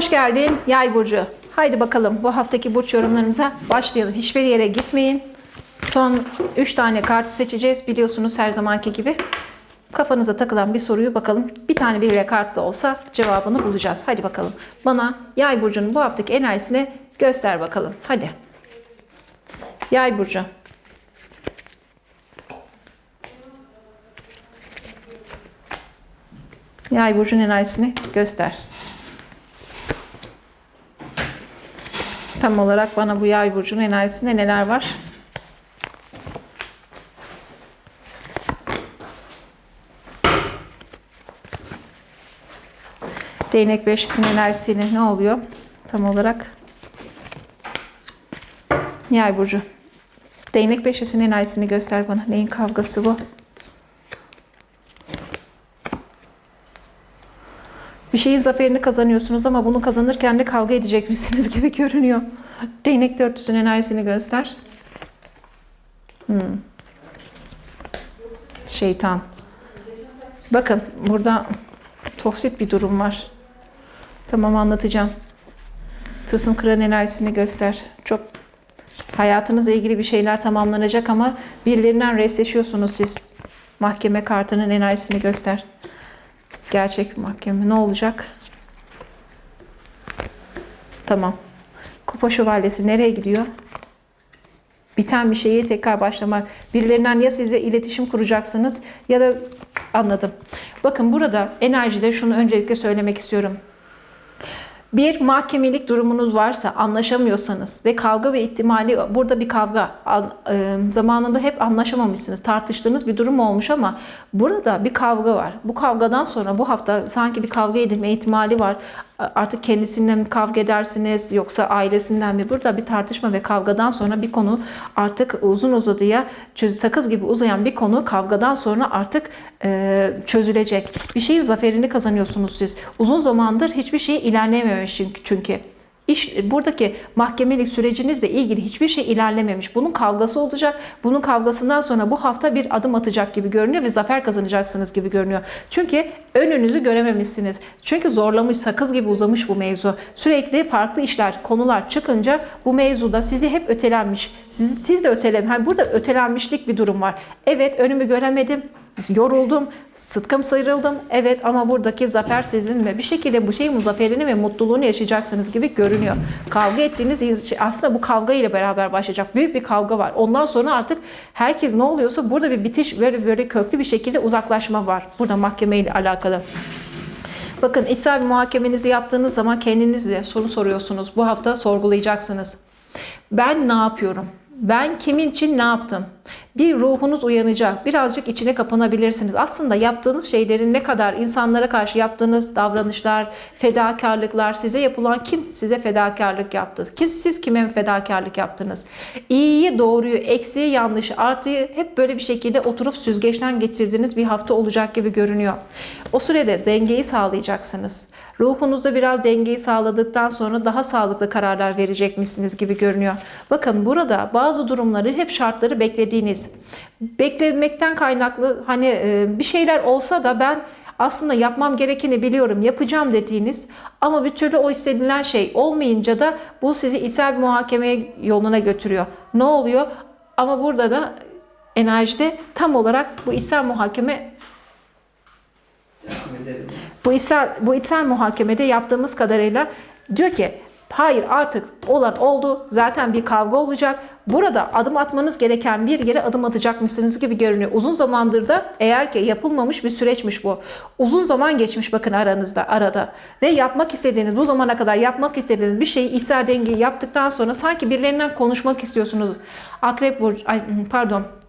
Hoş geldin Yay burcu. Haydi bakalım bu haftaki burç yorumlarımıza başlayalım. Hiçbir yere gitmeyin. Son 3 tane kart seçeceğiz biliyorsunuz her zamanki gibi. Kafanıza takılan bir soruyu bakalım. Bir tane biriyle kart da olsa cevabını bulacağız. Hadi bakalım. Bana Yay burcunun bu haftaki enerjisini göster bakalım. Hadi. Yay burcu. Yay burcunun enerjisini göster. Tam olarak bana bu yay burcunun enerjisinde neler var? Değnek beşlisinin enerjisiyle ne oluyor? Tam olarak yay burcu. Değnek beşlisinin enerjisini göster bana. Neyin kavgası bu? Şeyin zaferini kazanıyorsunuz ama bunu kazanırken de kavga edecekmişsiniz gibi görünüyor. Değnek dörtlüsünün enerjisini göster. Hmm. Şeytan. Bakın burada toksit bir durum var. Tamam anlatacağım. Tılsım kıran enerjisini göster. Çok hayatınızla ilgili bir şeyler tamamlanacak ama birilerinden restleşiyorsunuz siz. Mahkeme kartının enerjisini göster. Gerçek bir mahkeme. Ne olacak? Tamam. Kupa şövalyesi nereye gidiyor? Biten bir şeyi tekrar başlamak. Birilerinden ya size iletişim kuracaksınız ya da anladım. Bakın burada enerjide şunu öncelikle söylemek istiyorum. Bir mahkemelik durumunuz varsa, anlaşamıyorsanız ve kavga ve ihtimali burada bir kavga e, zamanında hep anlaşamamışsınız, tartıştığınız bir durum olmuş ama burada bir kavga var. Bu kavgadan sonra bu hafta sanki bir kavga edilme ihtimali var. Artık kendisinden mi kavga edersiniz yoksa ailesinden mi? Burada bir tartışma ve kavgadan sonra bir konu artık uzun uzadıya çöz- sakız gibi uzayan bir konu kavgadan sonra artık e, çözülecek. Bir şeyin zaferini kazanıyorsunuz siz. Uzun zamandır hiçbir şey ilerleyememiş çünkü. İş, buradaki mahkemelik sürecinizle ilgili hiçbir şey ilerlememiş. Bunun kavgası olacak. Bunun kavgasından sonra bu hafta bir adım atacak gibi görünüyor ve zafer kazanacaksınız gibi görünüyor. Çünkü önünüzü görememişsiniz. Çünkü zorlamış, sakız gibi uzamış bu mevzu. Sürekli farklı işler, konular çıkınca bu mevzuda sizi hep ötelenmiş. Sizi, siz de ötelem. Yani burada ötelenmişlik bir durum var. Evet önümü göremedim. Yoruldum, sıtkım sıyrıldım. Evet ama buradaki zafer sizin ve bir şekilde bu şeyin zaferini ve mutluluğunu yaşayacaksınız gibi görünüyor. Kavga ettiğiniz şey aslında bu kavga ile beraber başlayacak. Büyük bir kavga var. Ondan sonra artık herkes ne oluyorsa burada bir bitiş böyle böyle köklü bir şekilde uzaklaşma var. Burada mahkeme ile alakalı. Bakın içsel bir muhakemenizi yaptığınız zaman kendinizle soru soruyorsunuz. Bu hafta sorgulayacaksınız. Ben ne yapıyorum? Ben kimin için ne yaptım? Bir ruhunuz uyanacak. Birazcık içine kapanabilirsiniz. Aslında yaptığınız şeylerin ne kadar insanlara karşı yaptığınız davranışlar, fedakarlıklar, size yapılan kim size fedakarlık yaptı? Kim siz kime fedakarlık yaptınız? İyiyi, doğruyu, eksiği, yanlışı, artıyı hep böyle bir şekilde oturup süzgeçten geçirdiğiniz bir hafta olacak gibi görünüyor. O sürede dengeyi sağlayacaksınız. Ruhunuzda biraz dengeyi sağladıktan sonra daha sağlıklı kararlar verecekmişsiniz gibi görünüyor. Bakın burada bazı durumları hep şartları beklediğiniz, beklemekten kaynaklı hani e, bir şeyler olsa da ben aslında yapmam gerekeni biliyorum, yapacağım dediğiniz ama bir türlü o istenilen şey olmayınca da bu sizi içsel bir muhakeme yoluna götürüyor. Ne oluyor? Ama burada da enerjide tam olarak bu içsel muhakeme bu içsel, bu içsel muhakemede yaptığımız kadarıyla diyor ki hayır artık olan oldu zaten bir kavga olacak. Burada adım atmanız gereken bir yere adım atacakmışsınız gibi görünüyor. Uzun zamandır da eğer ki yapılmamış bir süreçmiş bu. Uzun zaman geçmiş bakın aranızda arada. Ve yapmak istediğiniz bu zamana kadar yapmak istediğiniz bir şeyi içsel dengeyi yaptıktan sonra sanki birilerinden konuşmak istiyorsunuz. Akrep burcu pardon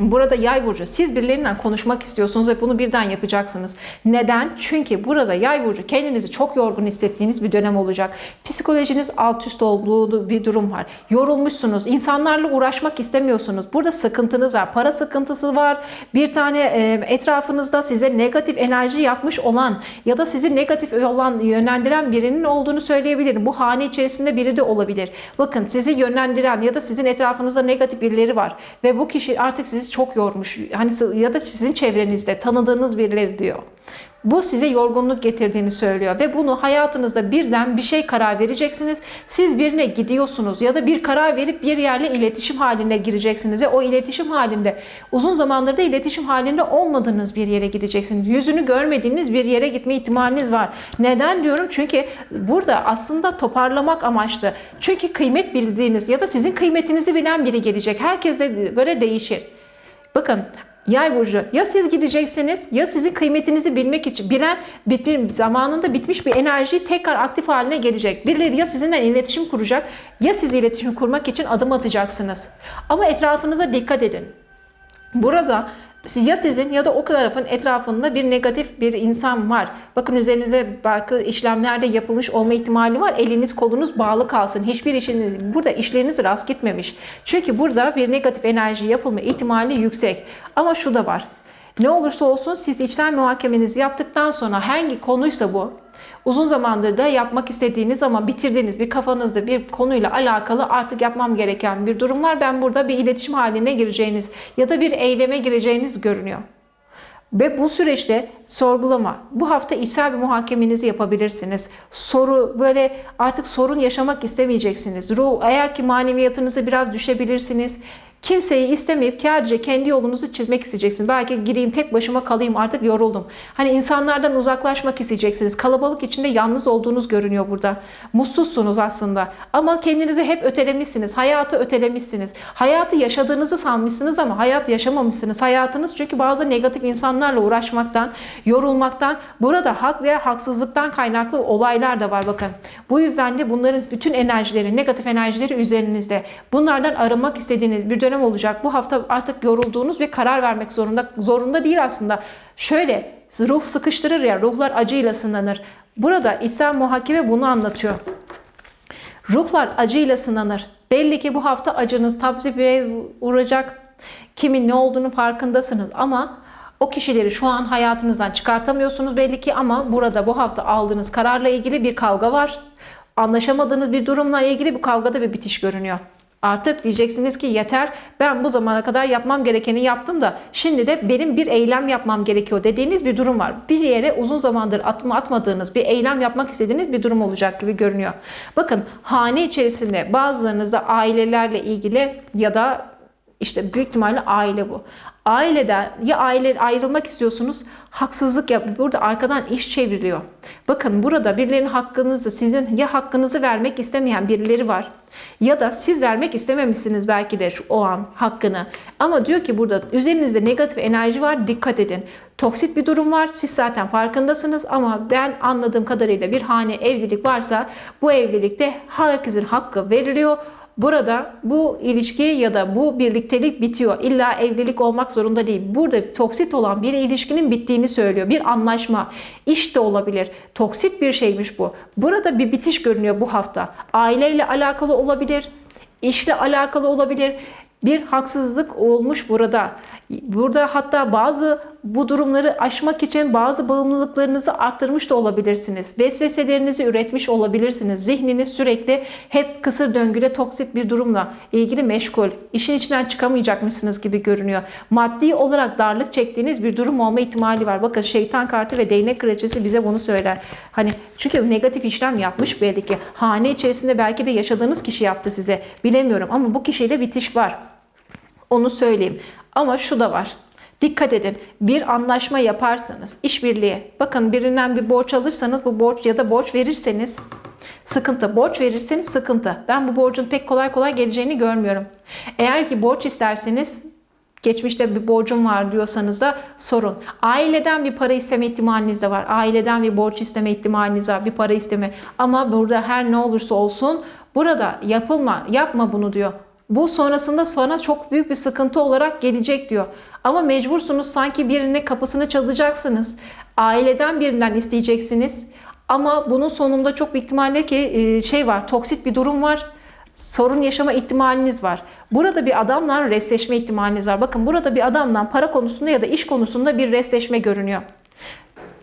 Burada yay burcu siz birilerinden konuşmak istiyorsunuz ve bunu birden yapacaksınız. Neden? Çünkü burada yay burcu kendinizi çok yorgun hissettiğiniz bir dönem olacak. Psikolojiniz alt üst olduğu bir durum var. Yorulmuşsunuz. İnsanlarla uğraşmak istemiyorsunuz. Burada sıkıntınız var. Para sıkıntısı var. Bir tane e, etrafınızda size negatif enerji yapmış olan ya da sizi negatif olan yönlendiren birinin olduğunu söyleyebilirim. Bu hane içerisinde biri de olabilir. Bakın sizi yönlendiren ya da sizin etrafınızda negatif birileri var ve bu kişi artık sizi çok yormuş. Hani ya da sizin çevrenizde tanıdığınız birileri diyor. Bu size yorgunluk getirdiğini söylüyor ve bunu hayatınızda birden bir şey karar vereceksiniz. Siz birine gidiyorsunuz ya da bir karar verip bir yerle iletişim haline gireceksiniz ve o iletişim halinde uzun zamandır da iletişim halinde olmadığınız bir yere gideceksiniz. Yüzünü görmediğiniz bir yere gitme ihtimaliniz var. Neden diyorum? Çünkü burada aslında toparlamak amaçlı. Çünkü kıymet bildiğiniz ya da sizin kıymetinizi bilen biri gelecek. Herkes de göre değişir. Bakın Yay burcu ya siz gideceksiniz ya sizin kıymetinizi bilmek için bilen bitmiş, zamanında bitmiş bir enerji tekrar aktif haline gelecek. Birileri ya sizinle iletişim kuracak ya siz iletişim kurmak için adım atacaksınız. Ama etrafınıza dikkat edin. Burada ya sizin ya da o tarafın etrafında bir negatif bir insan var. Bakın üzerinize farklı işlemlerde yapılmış olma ihtimali var. Eliniz kolunuz bağlı kalsın. Hiçbir işiniz burada işleriniz rast gitmemiş. Çünkü burada bir negatif enerji yapılma ihtimali yüksek. Ama şu da var. Ne olursa olsun siz içten muhakemenizi yaptıktan sonra hangi konuysa bu uzun zamandır da yapmak istediğiniz ama bitirdiğiniz bir kafanızda bir konuyla alakalı artık yapmam gereken bir durum var. Ben burada bir iletişim haline gireceğiniz ya da bir eyleme gireceğiniz görünüyor. Ve bu süreçte sorgulama. Bu hafta içsel bir muhakemenizi yapabilirsiniz. Soru böyle artık sorun yaşamak istemeyeceksiniz. Ruh eğer ki maneviyatınızı biraz düşebilirsiniz. Kimseyi istemeyip sadece kendi yolunuzu çizmek isteyeceksiniz. Belki gireyim tek başıma kalayım artık yoruldum. Hani insanlardan uzaklaşmak isteyeceksiniz. Kalabalık içinde yalnız olduğunuz görünüyor burada. Mutsuzsunuz aslında. Ama kendinizi hep ötelemişsiniz. Hayatı ötelemişsiniz. Hayatı yaşadığınızı sanmışsınız ama hayat yaşamamışsınız. Hayatınız çünkü bazı negatif insanlarla uğraşmaktan, yorulmaktan, burada hak veya haksızlıktan kaynaklı olaylar da var bakın. Bu yüzden de bunların bütün enerjileri, negatif enerjileri üzerinizde. Bunlardan arınmak istediğiniz bir dönem olacak. Bu hafta artık yorulduğunuz ve karar vermek zorunda zorunda değil aslında. Şöyle ruh sıkıştırır ya, ruhlar acıyla sınanır. Burada İsa muhakeme bunu anlatıyor. Ruhlar acıyla sınanır. Belli ki bu hafta acınız tabzibire uğrayacak. Kimin ne olduğunu farkındasınız ama o kişileri şu an hayatınızdan çıkartamıyorsunuz belli ki ama burada bu hafta aldığınız kararla ilgili bir kavga var. Anlaşamadığınız bir durumla ilgili bu kavgada bir bitiş görünüyor. Artık diyeceksiniz ki yeter ben bu zamana kadar yapmam gerekeni yaptım da şimdi de benim bir eylem yapmam gerekiyor dediğiniz bir durum var. Bir yere uzun zamandır atma atmadığınız bir eylem yapmak istediğiniz bir durum olacak gibi görünüyor. Bakın hane içerisinde bazılarınızda ailelerle ilgili ya da işte büyük ihtimalle aile bu. Aileden ya aile ayrılmak istiyorsunuz haksızlık yap. Burada arkadan iş çevriliyor. Bakın burada birilerinin hakkınızı sizin ya hakkınızı vermek istemeyen birileri var. Ya da siz vermek istememişsiniz belki de şu o an hakkını. Ama diyor ki burada üzerinizde negatif enerji var dikkat edin. Toksit bir durum var. Siz zaten farkındasınız ama ben anladığım kadarıyla bir hane evlilik varsa bu evlilikte herkesin hakkı veriliyor. Burada bu ilişki ya da bu birliktelik bitiyor. İlla evlilik olmak zorunda değil. Burada toksit olan bir ilişkinin bittiğini söylüyor. Bir anlaşma, iş de olabilir. Toksit bir şeymiş bu. Burada bir bitiş görünüyor bu hafta. Aileyle alakalı olabilir, işle alakalı olabilir. Bir haksızlık olmuş burada. Burada hatta bazı bu durumları aşmak için bazı bağımlılıklarınızı arttırmış da olabilirsiniz. Vesveselerinizi üretmiş olabilirsiniz. Zihniniz sürekli hep kısır döngüde toksit bir durumla ilgili meşgul. İşin içinden çıkamayacakmışsınız gibi görünüyor. Maddi olarak darlık çektiğiniz bir durum olma ihtimali var. Bakın şeytan kartı ve değnek kraliçesi bize bunu söyler. Hani çünkü negatif işlem yapmış belli ki. Hane içerisinde belki de yaşadığınız kişi yaptı size. Bilemiyorum ama bu kişiyle bitiş var. Onu söyleyeyim. Ama şu da var. Dikkat edin. Bir anlaşma yaparsanız, işbirliği. Bakın birinden bir borç alırsanız bu borç ya da borç verirseniz sıkıntı. Borç verirseniz sıkıntı. Ben bu borcun pek kolay kolay geleceğini görmüyorum. Eğer ki borç isterseniz geçmişte bir borcum var diyorsanız da sorun. Aileden bir para isteme ihtimaliniz de var. Aileden bir borç isteme ihtimaliniz var. Bir para isteme. Ama burada her ne olursa olsun burada yapılma, yapma bunu diyor. Bu sonrasında sonra çok büyük bir sıkıntı olarak gelecek diyor. Ama mecbursunuz sanki birine kapısını çalacaksınız. Aileden birinden isteyeceksiniz. Ama bunun sonunda çok büyük ihtimalle ki şey var, toksit bir durum var. Sorun yaşama ihtimaliniz var. Burada bir adamla restleşme ihtimaliniz var. Bakın burada bir adamla para konusunda ya da iş konusunda bir restleşme görünüyor.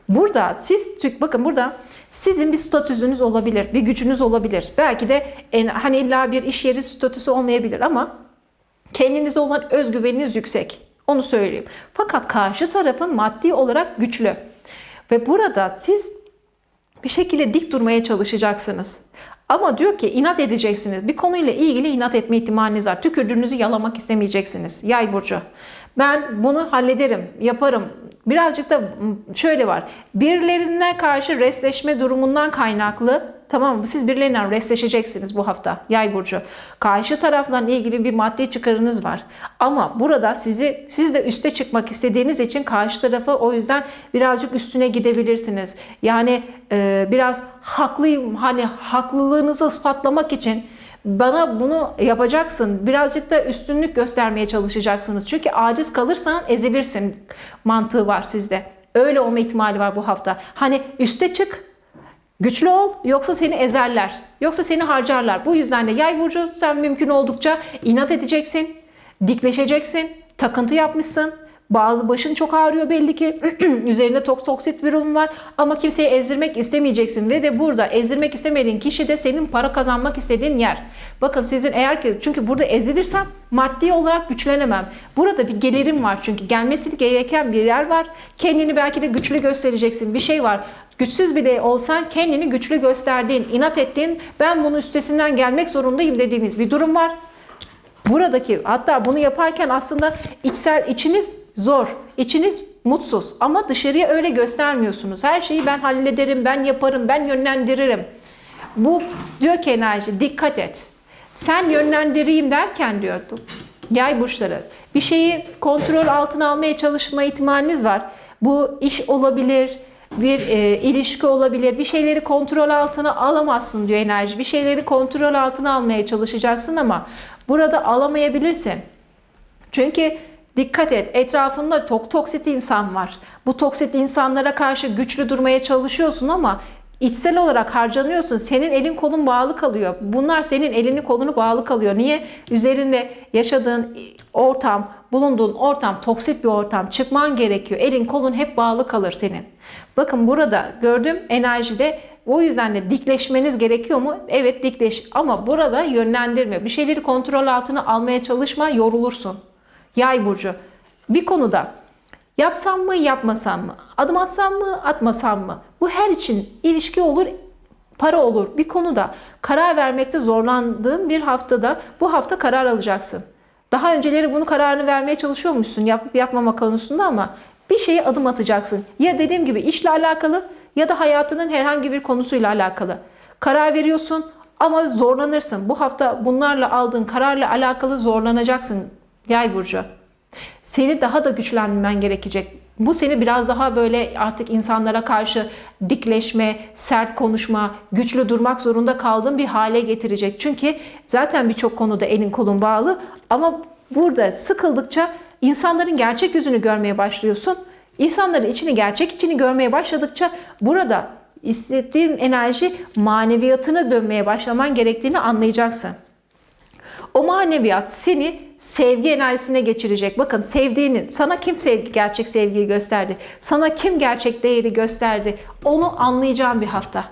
Burada siz Türk bakın burada sizin bir statüsünüz olabilir, bir gücünüz olabilir. Belki de en, hani illa bir iş yeri statüsü olmayabilir ama kendinize olan özgüveniniz yüksek. Onu söyleyeyim. Fakat karşı tarafın maddi olarak güçlü. Ve burada siz bir şekilde dik durmaya çalışacaksınız. Ama diyor ki inat edeceksiniz. Bir konuyla ilgili inat etme ihtimaliniz var. Tükürdüğünüzü yalamak istemeyeceksiniz. Yay burcu. Ben bunu hallederim, yaparım. Birazcık da şöyle var. Birilerine karşı resleşme durumundan kaynaklı Tamam mı? Siz birilerinden resleşeceksiniz bu hafta. Yay burcu. Karşı tarafla ilgili bir maddi çıkarınız var. Ama burada sizi siz de üste çıkmak istediğiniz için karşı tarafı o yüzden birazcık üstüne gidebilirsiniz. Yani e, biraz haklıyım hani haklılığınızı ispatlamak için bana bunu yapacaksın. Birazcık da üstünlük göstermeye çalışacaksınız. Çünkü aciz kalırsan ezilirsin mantığı var sizde. Öyle olma ihtimali var bu hafta. Hani üste çık, Güçlü ol yoksa seni ezerler. Yoksa seni harcarlar. Bu yüzden de yay burcu sen mümkün oldukça inat edeceksin. Dikleşeceksin. Takıntı yapmışsın. Bazı başın çok ağrıyor belli ki. Üzerinde toks toksit bir durum var. Ama kimseyi ezdirmek istemeyeceksin. Ve de burada ezdirmek istemediğin kişi de senin para kazanmak istediğin yer. Bakın sizin eğer ki çünkü burada ezilirsem maddi olarak güçlenemem. Burada bir gelirim var çünkü gelmesi gereken bir yer var. Kendini belki de güçlü göstereceksin. Bir şey var. Güçsüz bile olsan kendini güçlü gösterdiğin, inat ettiğin, ben bunun üstesinden gelmek zorundayım dediğiniz bir durum var. Buradaki hatta bunu yaparken aslında içsel içiniz zor, içiniz mutsuz ama dışarıya öyle göstermiyorsunuz. Her şeyi ben hallederim, ben yaparım, ben yönlendiririm. Bu diyor ki enerji dikkat et. Sen yönlendireyim derken diyordu. Yay burçları. Bir şeyi kontrol altına almaya çalışma ihtimaliniz var. Bu iş olabilir, bir e, ilişki olabilir. Bir şeyleri kontrol altına alamazsın diyor enerji. Bir şeyleri kontrol altına almaya çalışacaksın ama burada alamayabilirsin. Çünkü dikkat et etrafında çok toksit insan var. Bu toksit insanlara karşı güçlü durmaya çalışıyorsun ama içsel olarak harcanıyorsun. Senin elin kolun bağlı kalıyor. Bunlar senin elini kolunu bağlı kalıyor. Niye? Üzerinde yaşadığın ortam, bulunduğun ortam toksit bir ortam. Çıkman gerekiyor. Elin kolun hep bağlı kalır senin. Bakın burada gördüğüm enerjide o yüzden de dikleşmeniz gerekiyor mu? Evet dikleş ama burada yönlendirme. Bir şeyleri kontrol altına almaya çalışma yorulursun. Yay burcu. Bir konuda yapsam mı yapmasam mı? Adım atsam mı atmasam mı? Bu her için ilişki olur para olur. Bir konuda karar vermekte zorlandığın bir haftada bu hafta karar alacaksın. Daha önceleri bunu kararını vermeye çalışıyormuşsun yapıp yapmama konusunda ama bir şeye adım atacaksın. Ya dediğim gibi işle alakalı ya da hayatının herhangi bir konusuyla alakalı. Karar veriyorsun ama zorlanırsın. Bu hafta bunlarla aldığın kararla alakalı zorlanacaksın Yay burcu. Seni daha da güçlenmen gerekecek. Bu seni biraz daha böyle artık insanlara karşı dikleşme, sert konuşma, güçlü durmak zorunda kaldığın bir hale getirecek. Çünkü zaten birçok konuda elin kolun bağlı ama burada sıkıldıkça insanların gerçek yüzünü görmeye başlıyorsun. İnsanların içini, gerçek içini görmeye başladıkça burada hissettiğin enerji maneviyatına dönmeye başlaman gerektiğini anlayacaksın. O maneviyat seni sevgi enerjisine geçirecek. Bakın sevdiğinin, sana kim sevgi, gerçek sevgiyi gösterdi? Sana kim gerçek değeri gösterdi? Onu anlayacağın bir hafta.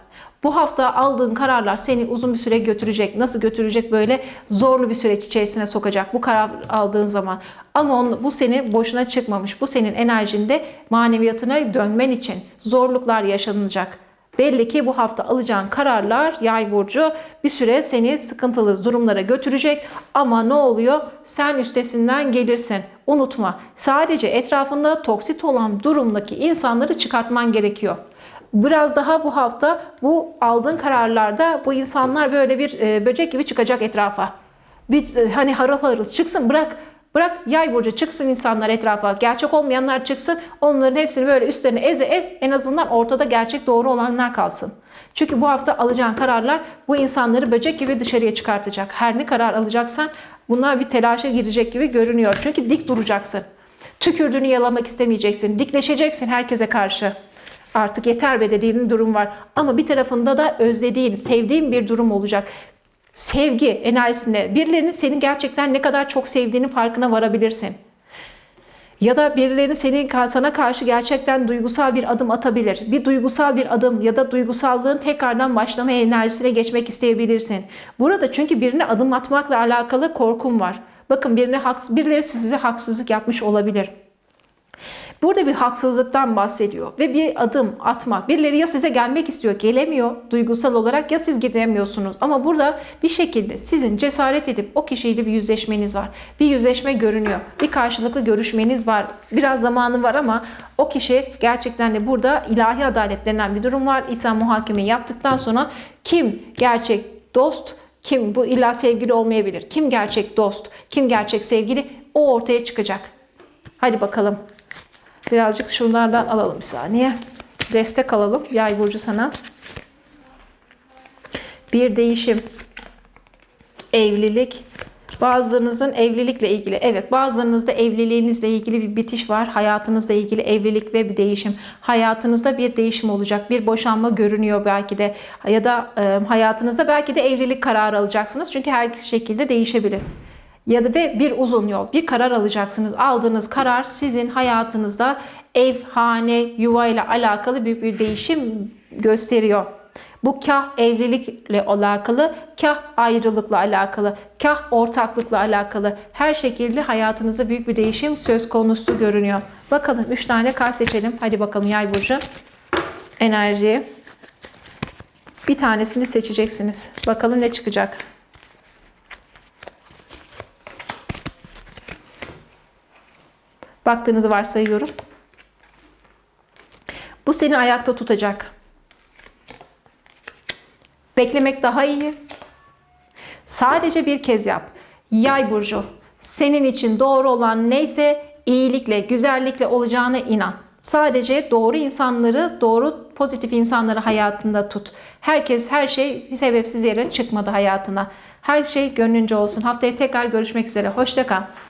Bu hafta aldığın kararlar seni uzun bir süre götürecek. Nasıl götürecek? Böyle zorlu bir süreç içerisine sokacak bu karar aldığın zaman. Ama on, bu seni boşuna çıkmamış. Bu senin enerjinde maneviyatına dönmen için zorluklar yaşanacak. Belli ki bu hafta alacağın kararlar yay burcu bir süre seni sıkıntılı durumlara götürecek ama ne oluyor? Sen üstesinden gelirsin. Unutma sadece etrafında toksit olan durumdaki insanları çıkartman gerekiyor. Biraz daha bu hafta bu aldığın kararlarda bu insanlar böyle bir e, böcek gibi çıkacak etrafa. Bir e, hani harıl harıl çıksın bırak Bırak yay burcu çıksın insanlar etrafa. Gerçek olmayanlar çıksın. Onların hepsini böyle üstlerine eze ez. En azından ortada gerçek doğru olanlar kalsın. Çünkü bu hafta alacağın kararlar bu insanları böcek gibi dışarıya çıkartacak. Her ne karar alacaksan bunlar bir telaşa girecek gibi görünüyor. Çünkü dik duracaksın. Tükürdüğünü yalamak istemeyeceksin. Dikleşeceksin herkese karşı. Artık yeter be dediğin durum var. Ama bir tarafında da özlediğin, sevdiğin bir durum olacak sevgi enerjisinde birilerinin seni gerçekten ne kadar çok sevdiğini farkına varabilirsin. Ya da birilerinin seni sana karşı gerçekten duygusal bir adım atabilir. Bir duygusal bir adım ya da duygusallığın tekrardan başlama enerjisine geçmek isteyebilirsin. Burada çünkü birine adım atmakla alakalı korkum var. Bakın birine haks birileri size haksızlık yapmış olabilir. Burada bir haksızlıktan bahsediyor ve bir adım atmak. Birileri ya size gelmek istiyor, gelemiyor duygusal olarak ya siz gidemiyorsunuz. Ama burada bir şekilde sizin cesaret edip o kişiyle bir yüzleşmeniz var. Bir yüzleşme görünüyor. Bir karşılıklı görüşmeniz var. Biraz zamanı var ama o kişi gerçekten de burada ilahi adalet denen bir durum var. İsa muhakeme yaptıktan sonra kim gerçek dost, kim bu illa sevgili olmayabilir. Kim gerçek dost, kim gerçek sevgili o ortaya çıkacak. Hadi bakalım. Birazcık şunlardan alalım bir saniye. Destek alalım. Yay burcu sana. Bir değişim. Evlilik. Bazılarınızın evlilikle ilgili, evet bazılarınızda evliliğinizle ilgili bir bitiş var. Hayatınızla ilgili evlilik ve bir değişim. Hayatınızda bir değişim olacak. Bir boşanma görünüyor belki de. Ya da e, hayatınızda belki de evlilik kararı alacaksınız. Çünkü her şekilde değişebilir. Ya da ve bir uzun yol, bir karar alacaksınız. Aldığınız karar sizin hayatınızda ev, hane, yuva ile alakalı büyük bir değişim gösteriyor. Bu kah evlilikle alakalı, kah ayrılıkla alakalı, kah ortaklıkla alakalı. Her şekilde hayatınızda büyük bir değişim söz konusu görünüyor. Bakalım 3 tane kart seçelim. Hadi bakalım yay burcu. Enerji. Bir tanesini seçeceksiniz. Bakalım ne çıkacak. Baktığınızı varsayıyorum. Bu seni ayakta tutacak. Beklemek daha iyi. Sadece bir kez yap. Yay burcu. Senin için doğru olan neyse iyilikle, güzellikle olacağına inan. Sadece doğru insanları, doğru pozitif insanları hayatında tut. Herkes her şey sebepsiz yere çıkmadı hayatına. Her şey gönlünce olsun. Haftaya tekrar görüşmek üzere. Hoşça kal.